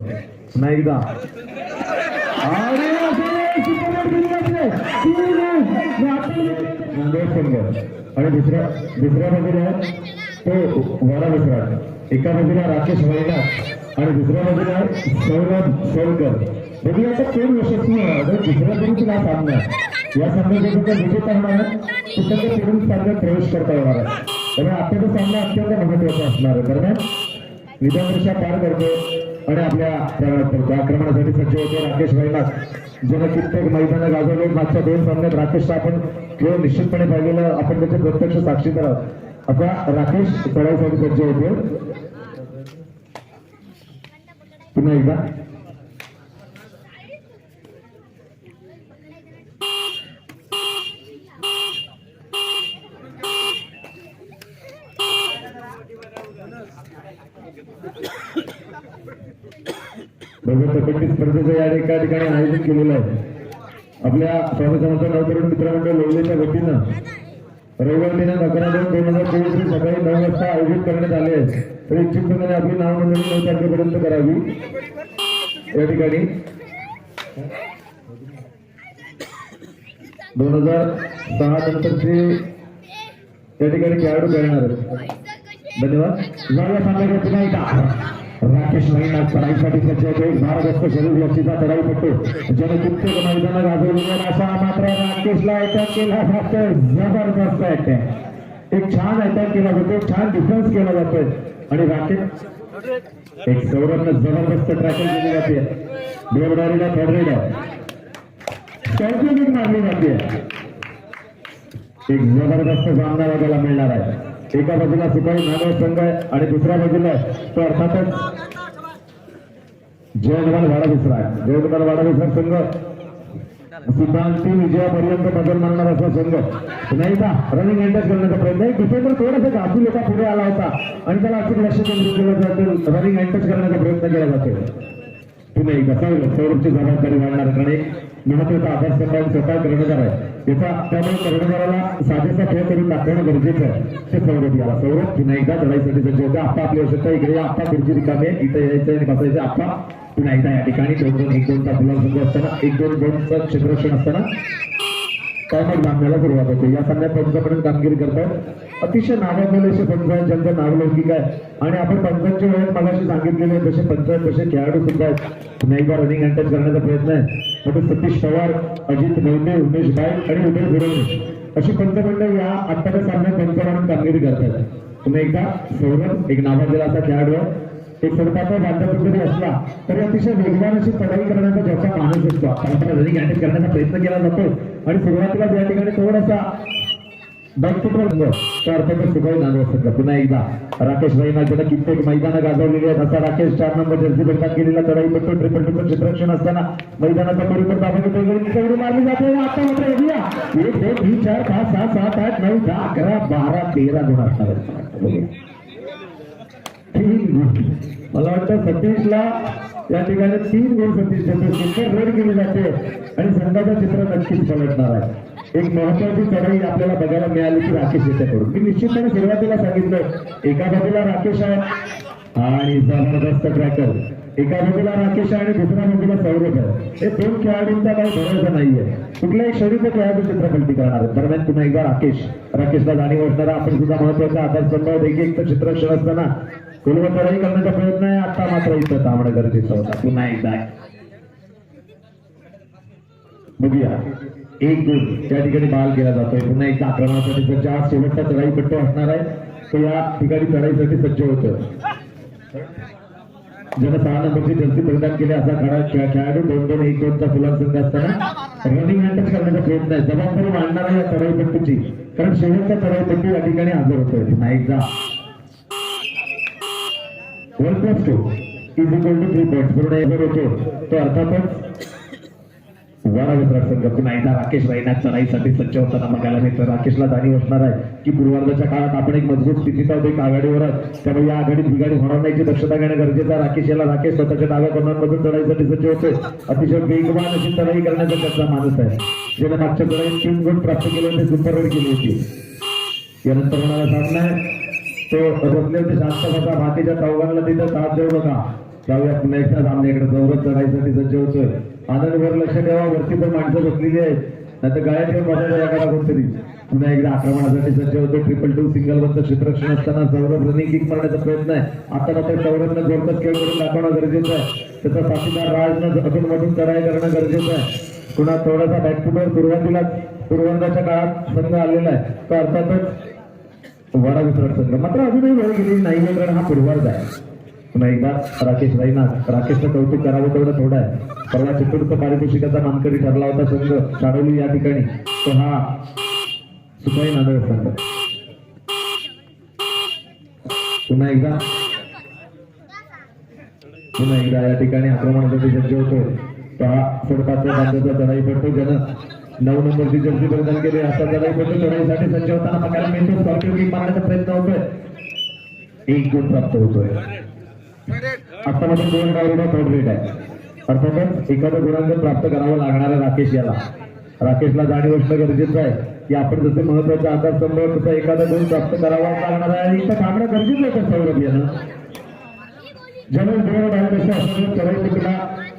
पुन्हा एकदा. आणि दुसऱ्या दुसऱ्या बाजूला तो वडा दुसरा. एका बाजूला राकेश वैना आणि दुसऱ्या बाजूला सौरभ सोलकर. बघूया आता कोण यशस्वी आहे. दुसऱ्या तरी हा सामना या सामन्याचा सुद्धा विजेता होणार आहे? तो त्यांच्या पुढील स्पर्धेत प्रवेश करता येणार आहे. त्यामुळे आत्ताचा सामना अत्यंत महत्त्वाचा असणार आहे दरम्यान विधान पार करतो आणि आपल्या आक्रमणासाठी सज्ज होते राकेश वैनाथ ज्यानं कित्येक मैदानं गाजवले. मागच्या दोन सामन्यात राकेशचा आपण खेळ निश्चितपणे पाहिलेलं. आपण त्याचे प्रत्यक्ष साक्षीदार आहोत आता राकेश चढाईसाठी सज्ज होते पुन्हा एकदा. कबड्डी स्पर्धेचं या एका ठिकाणी आयोजन केलेलं आहे. आपल्या स्वामी समर्थ नवतरुण मित्रमंडळ लोणलेच्या वतीनं रविवार दिनांक अकरा दोन दोन हजार चोवीस रोजी सकाळी नऊ वाजता आयोजित करण्यात आले आहे तर इच्छुक आपली नाव नोंदणी नऊ तारखेपर्यंत करावी. या ठिकाणी दोन हजार सहा नंतरचे या ठिकाणी खेळाडू करणार आहेत. धन्यवाद. जाऊया सांगायचं पुन्हा एकदा. राकेश महिना चढाईसाठी सज्ज होते. भारत शरीर लक्षीचा चढाई पडतो ज्याने कित्येक मैदानात गाजवलेला असा मात्र राकेशला अटॅक केला जातो जबरदस्त अटॅक एक छान अटॅक केला जातो एक छान डिफेन्स केला जातोय. आणि राकेश एक सौरभनं जबरदस्त ट्रॅकिंग केली जाते. देवडारीला थर्ड आहे मारली जाते. एक जबरदस्त सामना बघायला मिळणार आहे. एका बाजूला सुपारी मानव संघ आहे आणि दुसऱ्या बाजूला तो अर्थातच जयगुमान वाडा दुसरा आहे. जयगुमान वाडा दुसरा संघ. सिद्धांती विजयापर्यंत बदल मारणार असा संघ. नाही का? रनिंग एंडच करण्याचा प्रयत्न. आहे डिफेंडर थोडासा गाफी लोका पुढे आला होता. आणि त्याला अचूक लक्ष केंद्रित केलं जातं. रनिंग एंडच करण्याचा प्रयत्न केला जातो. तुम्ही कसा सौरभची जबाबदारी वाढणार कारण एक महत्त्वाचा अभ्यास सकाळी स्वतः कर्णधार आहे. याचा त्यामुळे कर्णधाराला साजेसा खेळ करून दाखवणं गरजेचं आहे. ते सौरभ याला. सौरभ पुन्हा एकदा लढाईसाठी सज्ज होता. आता आपली आवश्यकता इकडे आता आप्पा खुर्ची रिकामी. आहे इथं यायचं आणि बसायचं आता पुन्हा एकदा या ठिकाणी. दोन दोन एक दोनचा फुला संघ असताना एक दोन दोनचं क्षेत्ररक्षण असताना. टायमर बांधण्याला सुरुवात होते. या सामन्यात पंचापर्यंत कामगिरी करतात. अतिशय नावाजलेले असे पंच आहेत. ज्यांचं नावलौकिक आहे. आणि आपण पंचांच्या वेळेत मगाशी सांगितलेले तसे पंच आहेत तसे खेळाडू सुद्धा आहेत. पुन्हा एकदा रनिंग अँड टच करण्याचा प्रयत्न आहे. मग सतीश पवार अजित नवने उमेश भाई आणि उदय गुरवणे. अशी पंचमंडळ या आत्ताच्या सामन्यात पंतप्रधान कामगिरी करतात. पुन्हा एकदा सौरभ एक नावाजलेला असा खेळाडू एक स्वरूपाचा बांधव जरी असला तरी अतिशय वेगवान अशी चढाई करण्याचा ज्याचा माणूस असतो. आपण रनिंग अँड करण्याचा प्रयत्न केला जातो. आणि सुरुवातीला या ठिकाणी थोडासा पुन्हा एकदा. राकेश रैना ज्याला कित्येक मैदानं गाजवलेली आहेत. असा राकेश चार नंबर जर्सी बेटात गेलेला चढाई पट्टू ट्रिपल ट्रिपल क्षेत्ररक्षण असताना मैदानाचा परिवर्तन आपण मारली जाते. आता मात्र बघूया एक दोन तीन चार पाच सहा सात आठ नऊ दहा अकरा बारा तेरा गुण असणार आहेत. मला वाटतं सतीशला या ठिकाणी तीन गुण सतीश देतो सुंदर रेड केली जाते. आणि संघाचं चित्र नक्कीच पलटणार आहे. एक महत्वाची चढाई आपल्याला बघायला मिळाली की राकेश याच्याकडून मी निश्चितपणे सुरुवातीला सांगितलं एका बाजूला राकेश आहे आणि जबरदस्त ट्रॅकर एका बाजूला राकेश आहे आणि दुसऱ्या बाजूला सौरभ आहे. हे दोन खेळाडूंचा काही भरोसा नाहीये. कुठल्याही शरीर खेळाडू चित्रपलटी करणार दरम्यान पुन्हा एकदा राकेश राकेशला जाणीव असणारा आपण सुद्धा महत्त्वाचा आधारस्तंभ एक एक चित्रक्षण असताना कुलवा करण्याचा प्रयत्न आहे. आता मात्र इथं थांबणं गरजेचं होतं. पुन्हा एकदा. बघूया. एक गुण त्या ठिकाणी बाल केला जातोय. पुन्हा एकदा आक्रमणासाठी सज्ज आज शेवटचा चढाई पट्टू असणार आहे. तो या ठिकाणी चढाईसाठी सज्ज होतं ज्यानं सहा नंबरची जर्सी परिधान केली. असा खडा खेळाडू दोन दोन एक दोनचा फुलांसंघ असताना रनिंग हँडच करण्याचा प्रयत्न आहे. जबाबदारी मांडणार आहे या चढाईपट्टूची कारण शेवटचा चढाईपट्टू या ठिकाणी हजर होतोय. पुन्हा एकदा. One plus two is equal to three point पूर्ण हजर होतो. तो अर्थातच वारा विसराट संघ पुन्हा एकदा राकेश राईनाथ चढाईसाठी सज्ज होताना बघायला मिळतं. राकेशला जाणीव असणार आहे की पूर्वार्धाच्या काळात आपण एक मजबूत स्थितीत आहोत एक आघाडीवर आहोत. त्यामुळे या आघाडीत बिघाडी होणार नाही याची दक्षता घेणं गरजेचं आहे. राकेश याला राकेश स्वतःच्या डाव्या कोणांमधून चढाईसाठी सज्ज होते अतिशय वेगवान अशी चढाई करण्याचा त्याचा माणूस आहे. ज्याने मागच्या चढाईत तीन गुण प्राप्त केले होते सुपर रेड केली होती. यानंतर होणारा सामना आहे. तो बसले होते. शांत बसा बाकीच्या चौघांना तिथं साथ देऊ नका. जाऊया पुन्हा एकदा सामन्याकडे. चौरस चढाईसाठी सज्ज होतोय. आनंदवर लक्ष द्यावा वरती पण माणसं बसलेली आहेत. नाही तर गाड्या ठेवून बसायला एखादा कोणतरी. पुन्हा एकदा आक्रमणासाठी सज्ज होतो. ट्रिपल टू सिंगल वरचं क्षेत्ररक्षण असताना सौरभ रनिंग किक मारण्याचा प्रयत्न आहे. आता मात्र सौरभनं जोरदार खेळ करून दाखवणं गरजेचं आहे. त्याचा साथीदार राजनं अजून मधून चढाई करणं गरजेचं आहे. पुन्हा थोडासा बॅकफुटवर सुरुवातीला पूर्वंदाच्या काळात संघ आलेला आहे. तर अर्थातच वडा विसरट संघ. मात्र अजूनही वेळ गेलेली नाही कारण हा पूर्वार्ध आहे. पुन्हा एकदा राकेश राईनाथ राकेशचं कौतुक करावं तेवढं थोडं आहे. परवा चतुर्थ पारितोषिकाचा मानकरी ठरला होता संघ साडवली या ठिकाणी. तो हा सुखाई नांदेड संघ. पुन्हा एकदा. पुन्हा एकदा या ठिकाणी आक्रमणासाठी सज्ज होतो तो हा फुटपाथच्या बांधाचा चढाई पडतो ज्यानं नऊ नंबरची जर्सी प्रदान केली असा चढाई पडतो चढाईसाठी सज्ज होताना बघायला मिळतो स्कॉर्पिओ किंग मारण्याचा प्रयत्न होतोय. एक गुण प्राप्त होतोय. आता मात्र दोन डावरीला थर्ड रेट आहे अर्थातच एखादं गुणांक प्राप्त करावं लागणारा राकेश याला. राकेशला जाणीव असणं गरजेचं आहे. की आपण जसे महत्त्वाचा आधारस्तंभ तसा एखादा गुण प्राप्त करावा लागणार आहे. आणि इथं थांबणं गरजेचं आहे सौरभ यानं जनरल दोन डायरेक्शन असं चढाईपट्टीला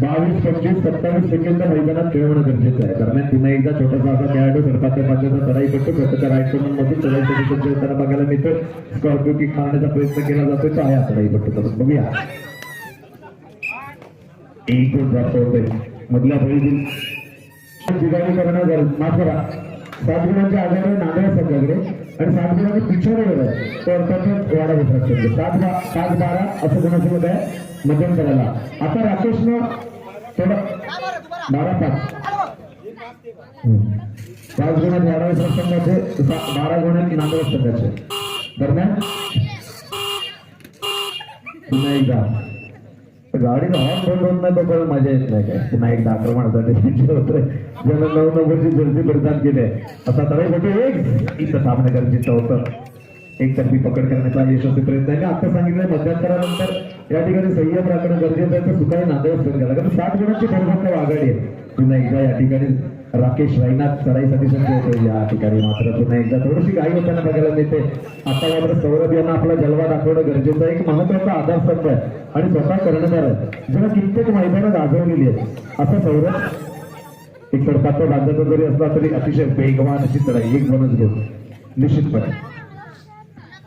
बावीस पंचवीस सत्तावीस सेकंद मैदानात खेळवणं गरजेचं आहे. दरम्यान पुन्हा एकदा छोटासा असा खेळाडू सरकारच्या सरपाच्या चढाई चढाईपट्टू स्वतःच्या राईट मधून चढाईसाठी सज्ज होताना बघायला मिळतो. स्कॉर्पिओ किक मारण्याचा प्रयत्न केला जातोय तो आहे चढाई चढाईपट्टू तर बघूया. E एक गुण प्राप्त होतोय? मधल्या फळीतील बिघाडी करणं माफ करा. सात गुणांच्या आधारे नांदेड संघाकडे आणि सात गुणांचे पिछाडीवर आहे. तो अर्थातच वाडा विसरत संघ सात बा सात बारा असं गुणाचं आहे. मध्यम करायला. आता राकेशनं थोडं बारा पाच. पाच गुणात वाडा संघाचे बारा गुणात नांदवत संघाचे. दरम्यान पुन्हा एकदा. गाडीचा हॉर्न बंद होत नाही तोपर्यंत मजा येत नाही काय. पुन्हा एकदा आक्रमणासाठी सज्ज होतोय नऊ नंबरची जर्सी परिधान केली आहे. असा तरी म्हणजे एक इथं थांबणं गरजेचं होतं. एक तर्फी पकड करण्याचा यशस्वी प्रयत्न आहे आता सांगितलं मध्यंतरानंतर या ठिकाणी संयम राखणं गरजेचं आहे. तर सुखाई नांदेड संघाला. कारण सात गुणांची भरभक्कम आघाडी आहे. पुन्हा एकदा या ठिकाणी राकेश राईनाथ चढाईसाठी सज्ज होते या ठिकाणी मात्र पुन्हा एकदा थोडीशी काही होताना बघायला मिळते. आता मात्र सौरभ यांना आपला जलवा दाखवणं गरजेचं एक महत्त्वाचा आधारस्तंभ आहे आणि स्वतः कर्णधार आहे. जेव्हा कित्येक मैदानं गाजवलेली आहेत असं सौरभ एक तडकाचा बांधाचा जरी असला तरी अतिशय वेगवान अशी चढाई एक बनच घेऊन निश्चितपणे.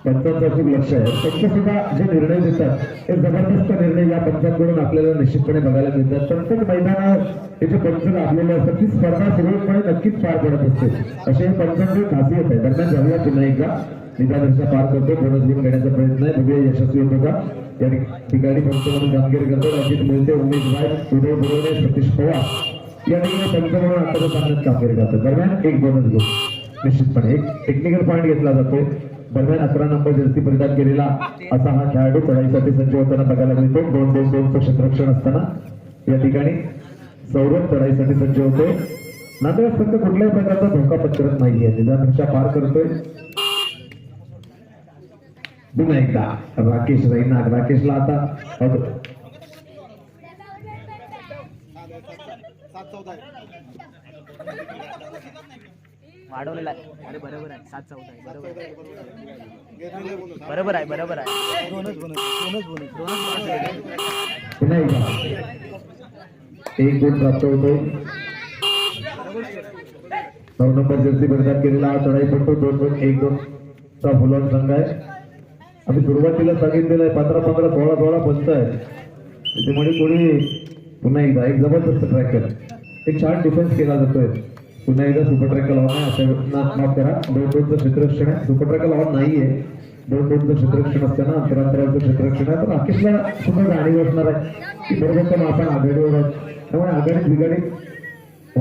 पंचांचं खूप लक्ष आहे. त्यांचे सुद्धा जे निर्णय देतात ते जबरदस्त निर्णय या पंचांकडून आपल्याला निश्चितपणे बघायला मिळतात. प्रत्येक मैदानावर त्याचे पंच राबलेले असतात ती स्पर्धा सुरळीतपणे नक्कीच पार पडत असते. असे हे पंचांची खासियत आहे दरम्यान जाऊया पुन्हा एकदा. निदानक्षा पार करतो. बोनस घेऊन घेण्याचा प्रयत्न आहे. भव्य यशस्वी होतो का? या ठिकाणी पंच म्हणून कामगिरी करतो. अजित मोहिते उमेश भाई उदय बुरोडे सतीश पवार. या ठिकाणी पंच म्हणून आता सामन्यात कामगिरी करतात दरम्यान एक बोनस घेऊ निश्चितपणे एक टेक्निकल पॉईंट घेतला जातो दरम्यान अकरा नंबर जर्सी परिधान केलेला असा हा खेळाडू चढाईसाठी सज्ज होताना बघायला मिळतो दोन दोन दोनचं क्षेत्ररक्षण असताना. या ठिकाणी सौरभ चढाईसाठी सज्ज होतोय. नांदेड संघ कुठल्याही प्रकारचा धोका पत्करत नाहीये. निदानपेक्षा पार करतोय. पुन्हा एकदा राकेश रैनाग. राकेशला आता वाढवलेला आहे. अरे बरोबर आहे. सात चौदा आहे. बरोबर आहे. बरोबर आहे बरोबर आहे. दोनच बोनस दोनच बोनस दोनच. एक गुण प्राप्त होतो. नऊ नंबर जर्सी परिधान केलेला हा चढाई पडतो दोन दोन एक दोन चा फुलॉन संघ आहे. आम्ही सुरुवातीला सांगितलेलं आहे पंधरा पंधरा सोळा सोळा पंच आहे. त्याच्यामुळे कोणी पुन्हा एकदा एक जबरदस्त ट्रॅकर एक छान डिफेन्स केला जातोय. पुन्हा एकदा सुपर ट्रॅकर लावून आहे अशा ना- माफ करा. दोन दोनचं क्षेत्ररक्षण आहे. सुपर ट्रॅकर लावून नाहीये. दोन दोनचं क्षेत्ररक्षण असताना अंतरांतराचं क्षेत्ररक्षण आहे. तर राकेशला सुद्धा जाणीव असणार आहे. की बरोबर पण आपण आघाडीवर आहोत. त्यामुळे आघाडी बिघाडी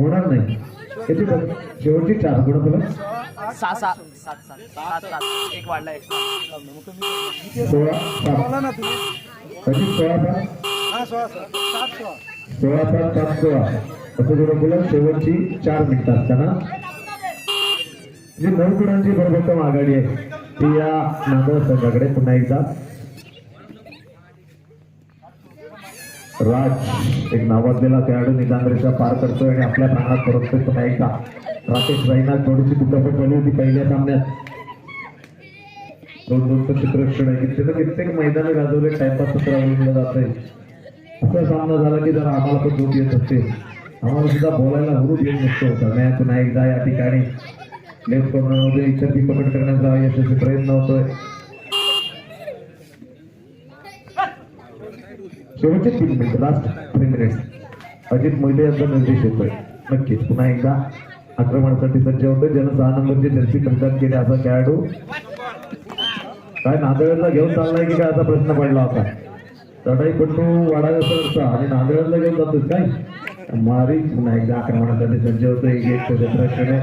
होणार नाही. बघ, शेवटची चार गुण तुला सहा सहा सात सात सात सात. एक वाढला एक्स्ट्रा सोळा सोळा सात. सोळा सात सात सोळा. बोला शेवटची चार मिनिटं असताना. जी नऊ गुणांची सर्वोत्तम आघाडी आहे ती या नांदेड संघाकडे पुन्हा एकदा. राज एक नावाजलेला खेळाडू निदानरेषा पार करतोय आणि आपल्या प्राणात परततोय पुन्हा एकदा. राकेश रैना थोडीशी दुखापत झाली होती पहिल्या सामन्यात. दोन दोनचं क्षेत्ररक्षण आहे. तिथे कित्येक मैदान गाजवले टाइमपास सत्र जात आहे असा सामना झाला की जरा आम्हाला पण झोप येत असते. आम्हाला सुद्धा बोलायला हुरूप येत होता नाही पुन्हा एकदा या ठिकाणी. लेफ्ट कॉर्नरमध्ये इतर पकड करण्याचा यशस्वी प्रयत्न होतोय. शेवटचे तीन minute last three minutes Ajit Mohite यांचा निर्देश येतोय. नक्कीच पुन्हा एकदा आक्रमणासाठी सज्ज होतोय. ज्यानं सहा नंबरची जर्सी परिधान केली असा खेळाडू. काय नांदेडला घेऊन चाललाय की काय? असा प्रश्न पडला होता. चढाई पट्टू वाढायचा आणि नांदेडला घेऊन जातोय काय? मारी पुन्हा एकदा आक्रमणासाठी सज्ज होतोय एक एक क्षेत्ररक्षण आहे.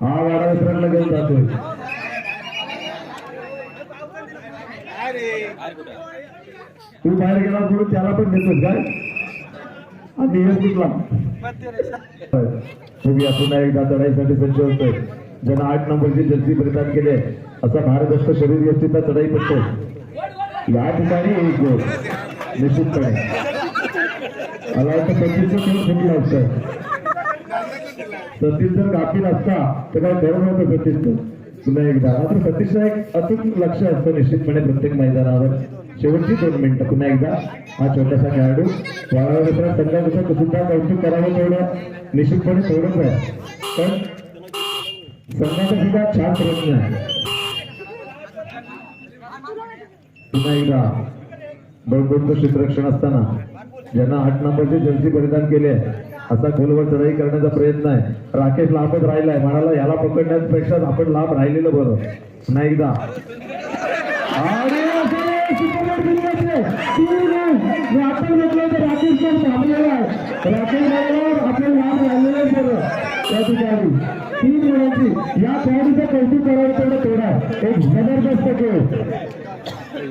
हा वारा विसरायला घेऊन जातोय. तू बाहेर गेला म्हणून त्याला पण देतोस काय? आणि हे कुठला तुम्ही पुन्हा एकदा चढाईसाठी सज्ज होतोय. ज्यांना आठ नंबरची जर्सी परिधान केले असा भारदस्त शरीर व्यक्तीचा चढाई पडतो या ठिकाणी एक गोल. निश्चितपणे. मला वाटतं सचिनचं खेळ सुटलं असतं सतीश जर कापील असता तर काय खरं नव्हतं सचिनचं पुन्हा एकदा. मात्र सतीशचं एक अचूक लक्ष असतं निश्चितपणे प्रत्येक मैदानावर. शेवटची दोन मिनिटं. पुन्हा एकदा. हा छोटासा खेळाडू. वाळवण्याचा संघाचं सुद्धा कौतुक करावं तेवढं निश्चितपणे तेवढंच आहे. पण संघाचा सुद्धा छान प्रयत्न आहे. पुन्हा एकदा. बळबोलचं क्षेत्ररक्षण असताना ज्यांना आठ नंबरचे जर्सी परिधान केले आहे असा खोलवर चढाई करण्याचा प्रयत्न आहे. राकेश लांबच राहिलाय म्हणाला याला पकडण्यापेक्षा आपण लांब राहिलेलं बरं. नाही एकदा. आपण म्हटलं तर राकेश पण थांबलेला आहे. राकेश आपण लांब राहिलेलं बरं. त्या ठिकाणी. तीन या खेळाडूचं कौतुक करायचं थोडा एक जबरदस्त खेळ.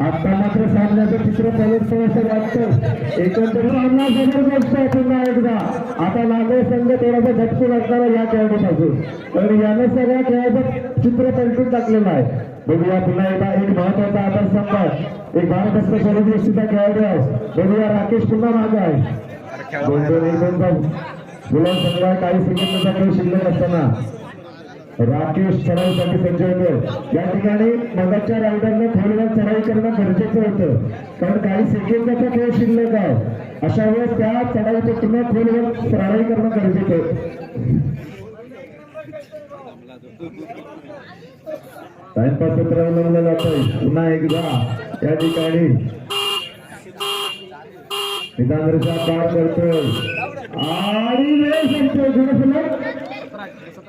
आता मात्र सामन्याचं चित्र पलटतं असं वाटतं? एकंदरीत सामना जबरदस्त आहे पुन्हा एकदा आता नांदेड संघ थोडासा झटकू लागणारा या खेळाडूपासून. तर यानं सगळ्या खेळाचं चित्र पलटून टाकलेलं आहे. बघूया पुन्हा एकदा एक महत्त्वाचा आता स्तंभ एक भारतस्थ शरीर खेळाडू आहे. बघूया राकेश पुन्हा मागे आहे. दोन दोन एक दोन गुलाम संघ काही सेकंदाचा खेळ शिल्लक असताना. राकेश चढाईसाठी सज्ज होतो या ठिकाणी मगाच्या रायडरने खोलवर चढाई करणं गरजेचं होतं. कारण काही सेकंदाचा खेळ शिल्लक आहे अशा वेळेस त्या चढाईपेक्षा खोलवर चढाई करणं गरजेचं होतं टाइमपास उतरवलं जात पुन्हा एकदा या ठिकाणी निदान रेषा पार करतोय. आणि वेळ संपतोय थोडंसं